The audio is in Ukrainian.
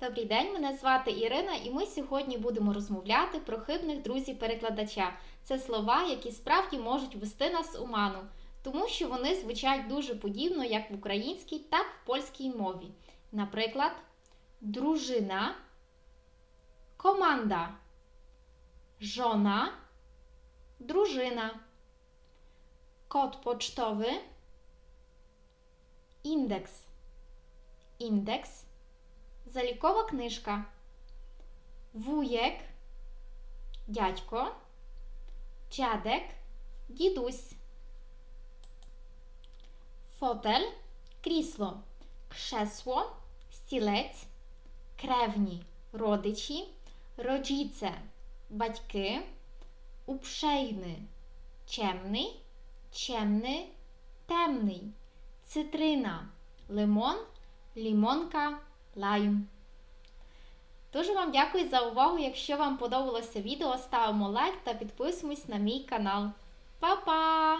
Добрий день, мене звати Ірина, і ми сьогодні будемо розмовляти про хибних друзів-перекладача. Це слова, які справді можуть ввести нас у ману, тому що вони звучать дуже подібно як в українській, так і в польській мові. Наприклад, дружина, команда, żona, drużyna, kod pocztowy, індекс, індекс, залікова книжка, вуєк, дядько, dziadek, дідусь, fotel, крісло, krzesło, стілець, кревні, родичі, rodzice, батьки, uprzejmy, ciemний, ciemny, темний, цитрина, лимон, лімонка, лайм. Дуже вам дякую за увагу. Якщо вам подобалося відео, ставимо лайк та підписуємось на мій канал. Па-па!